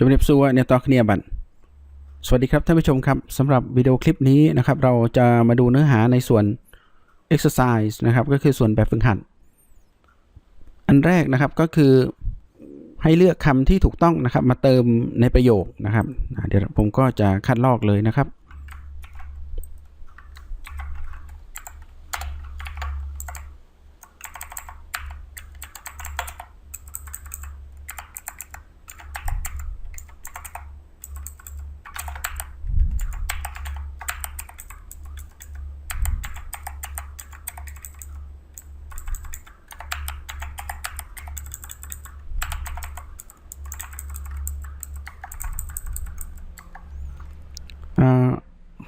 จำเรียบซัวเนี่ยต่อเนียบัตสวัสดีครับท่านผู้ชมครับสำหรับวิดีโอคลิปนี้นะครับ เราจะมาดูเนื้อหาในส่วน exercise นะครับ ก็คือส่วนแบบฝึกหัด อันแรกนะครับก็คือให้เลือกคำที่ถูกต้องนะครับ มาเติมในประโยคนะครับ เดี๋ยวผมก็จะคัดลอกเลยนะครับ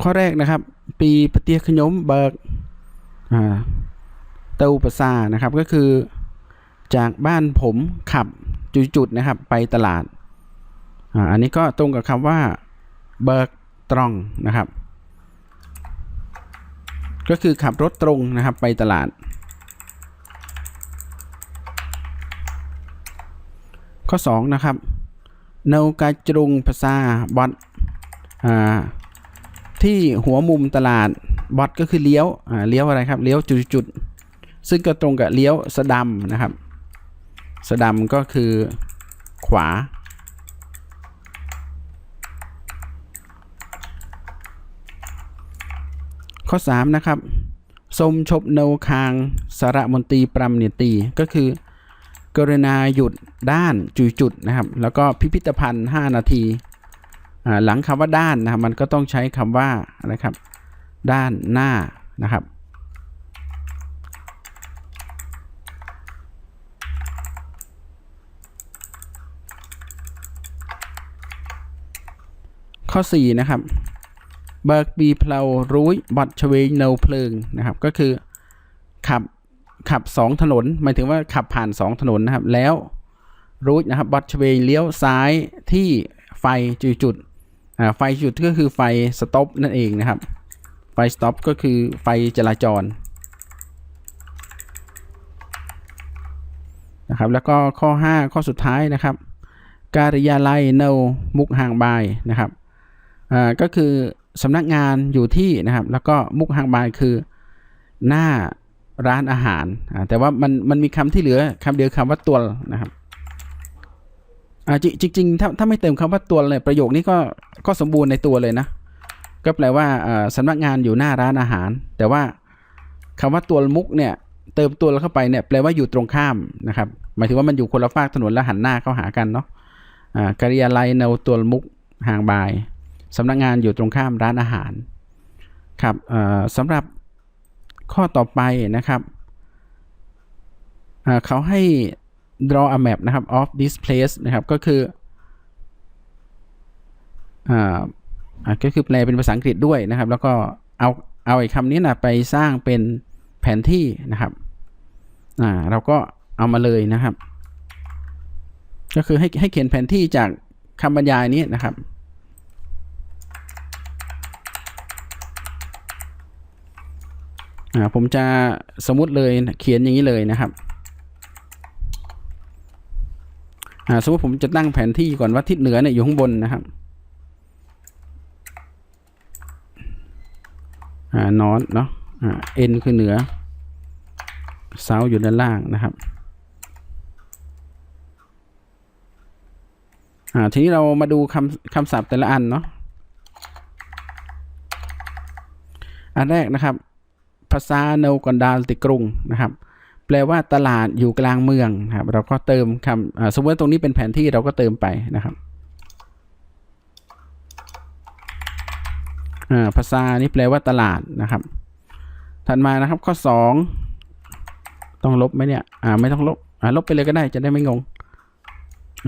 ข้อแรกนะครับ ปีปฏิขยมเบิกเตาประซานะครับก็คือ จากบ้านผมขับจุดๆนะครับ ไปตลาดอ,าอันนี้ก็ตรงกับคำว่าเบิกตรองนะครับ ก็คือขับรถตรงนะครับไปตลาด ข้อ 2 นะครับเนากาจรุงภาษาบอดอ่า ที่หัวมุมตลาดบอทก็คือเลี้ยวอ่าเลี้ยวอะไรครับเลี้ยวจุดๆซึ่งก็ตรงกับเลี้ยวสะดำนะครับ สะดำก็คือขวา ข้อ 3 นะครับสมชบโนคางสารมนตรีปรำเนตีก็คือกรณาหยุดด้านจุยจุดนะครับ แล้วก็พิพิธภัณฑ์ 5 นาที หลังคำว่าด้านนะครับมันก็ต้องใช้คำว่าอะครับ ด้านหน้านะครับ ข้อ 4 นะครับเบิกปีเพลารุ้ยบัดชเวงเนาเพลิงนะครับ ก็คือขับขับ 2 ถนน หมายถึงว่าขับผ่าน 2 ถนนนะครับ แล้วรุ้ยนะครับบัดชเวงเลี้ยวซ้ายที่ไฟจุดจุด ไฟหยุดก็คือไฟสต็อปนั่นเองนะครับ ไฟสต็อปก็คือไฟจราจรนะครับแล้วก็ข้อ 5 ข้อสุดท้ายนะครับ การิยาลัยเนมุกห่างบายนะครับอ่าก็คือสำนักงานอยู่ที่นะครับ แล้วก็มุกห่างบายคือหน้าร้านอาหาร แต่ว่ามันมันมีคำที่เหลือคำเดียวคำว่าตัวนะครับ อ่าจริงจริงๆถ้าถ้าไม่เติมคำว่าตัวเลยประโยคนี้ก็ก็สมบูรณ์ในตัวเลยนะ ก็แปลว่าอ่าสำนักงานอยู่หน้าร้านอาหาร แต่ว่าคำว่าตัวมุกเนี่ยเติมตัวเข้าไปเนี่ยแปลว่าอยู่ตรงข้ามนะครับหมายถึงว่ามันอยู่คนละฝากถนนแล้วหันหน้าเข้าหากันเนาะอ่ากริยาลัยเนาตัวมุกห่างบายสำนักงานอยู่ตรงข้ามร้านอาหารครับอ่าสำหรับข้อต่อไปนะครับเขาให้ draw a map นะครับ of this place นะครับ ก็คืออ่าก็คือแปลเป็นภาษาอังกฤษด้วยนะครับ แล้วก็เอาเอาไอ้คำนี้นะไปสร้างเป็นแผนที่นะครับอ่าเราก็เอามาเลยนะครับ ก็คือให้ให้เขียนแผนที่จากคำบรรยายนี้นะครับอ่าผมจะสมมติเลยเขียนอย่างนี้เลยนะครับ อ่า สมมติผมจะตั้งแผนที่ก่อนว่าทิศเหนือเนี่ยอยู่ข้างบนนะครับอ่านอตเนาะอ่าเอ็นคือเหนือเซาอยู่ด้านล่างนะครับอ่าทีนี้เรามาดูคำคำศัพท์แต่ละอันเนาะอันแรกนะครับ ภาษาโนกอนดาลติกรุงนะครับ แปลว่าตลาดอยู่กลางเมืองครับ เราก็เติมคำสมมติตรงนี้เป็นแผนที่เราก็เติมไปนะครับอ่าภาษานี่แปลว่าตลาดนะครับ ถัดมานะครับข้อ 2 ต้องลบไหมเนี่ยอ่าไม่ต้องลบอ่าลบไปเลยก็ได้จะได้ไม่งง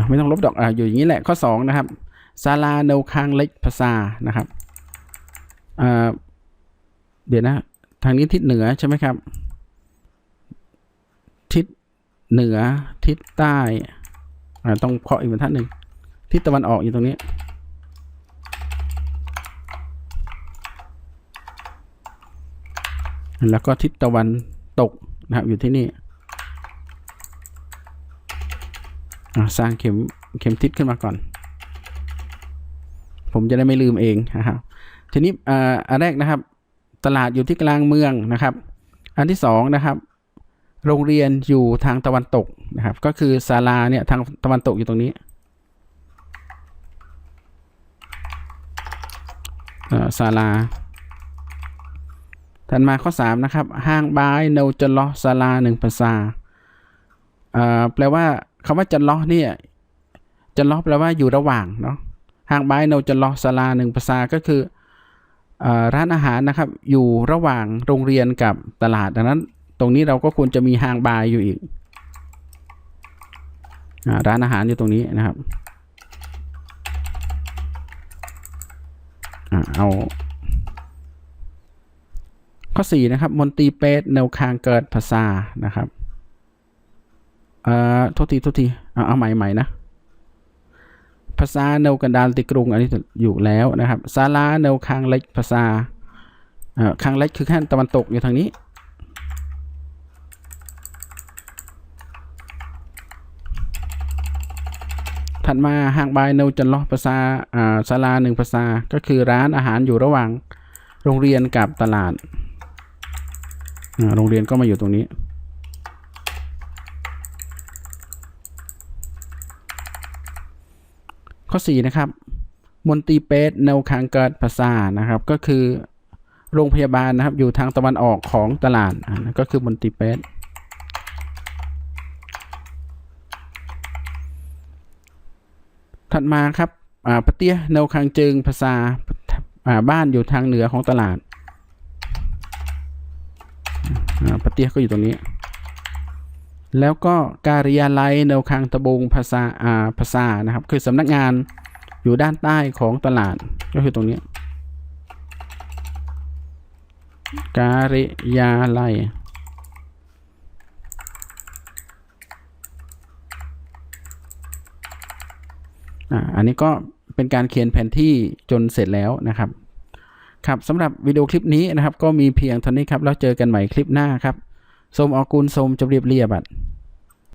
ไม่ต้องลบดอกอ่าอยู่อย่างนี้แหละข้อ 2 นะครับซาลาโนคางเล็กภาษานะครับอ่าเดี๋ยวนะ ทางนี้ทิศเหนือใช่ไหมครับ เหนือทิศใต้อ่าต้องเคาะอีกบรรทัดหนึ่งทิศตะวันออกอยู่ตรงนี้ แล้วก็ทิศตะวันตกนะครับอยู่ที่นี่สร้างเข็มเข็มทิศขึ้นมาก่อน ผมจะได้ไม่ลืมเองนะครับทีนี้อ่าอันแรกนะครับ ตลาดอยู่ที่กลางเมืองนะครับ อันที่สองนะครับ โรงเรียนอยู่ทางตะวันตกนะครับ ก็คือศาลาเนี่ยทางตะวันตกอยู่ตรงนี้ศาลาถัดมาข้อ 3 นะครับ ห้างบายเนจลอศาลาหนึ่งภาษาแปลว่าคำว่าจันล้อเนี่ยจันล้อแปลว่าอยู่ระหว่างเนาะห้างบายเนจลอศาลาหนึ่งภาษาก็คือร้านอาหารนะครับ อยู่ระหว่างโรงเรียนกับตลาดดังนั้น ตรงนี้เราก็ควรจะมีห้างบายอยู่อีกอร้านอาหารอยู่ตรงนี้นะครับอเอาข้อ 4 นะครับ มนตีเป็ดแนวคางเกิดภาษานะครับเอ่อโทษทีโทษทีเอาเอาใหม่ใหม่นะภาษาแนวกันดารติกรุงอันนี้อยู่แล้วนะครับศาลาแนวคางเล็กภาษาเอ่อคางเล็กคือขั้นตะวันตกอยู่ทางนี้ ถัดมาห่างบายเนวจันล้อภาษาอ่าศาลาหนึ่งภาษา ก็คือร้านอาหารอยู่ระหว่างโรงเรียนกับตลาดอ่าโรงเรียนก็มาอยู่ตรงนี้ ข้อ 4 นะครับ มนตีเป็ดแนวคางเกิดภาษานะครับ ก็คือโรงพยาบาลนะครับ อยู่ทางตะวันออกของตลาดอ่าก็คือมนตีเป็ด ถัดมาครับอ่าปะเตี้ยแนวคางจึงภาษาาบ้านอยู่ทางเหนือของตลาดอ่าปะเตี้ยก็อยู่ตรงนี้ แล้วก็การิยาลัยแนวคางตะบงภาษาาภาษานะครับคือสำนักงานอยู่ด้านใต้ของตลาดก็คือตรงนี้ การิยาลั อันนี้ก็เป็นการเขียนแผนที่จนเสร็จแล้วนะครับ ครับสำหรับวิดีโอคลิปนี้นะครับ ก็มีเพียงเท่านี้ครับ แล้วเจอกันใหม่คลิปหน้าครับ สมออกูลสมจบเรียบเรียบัด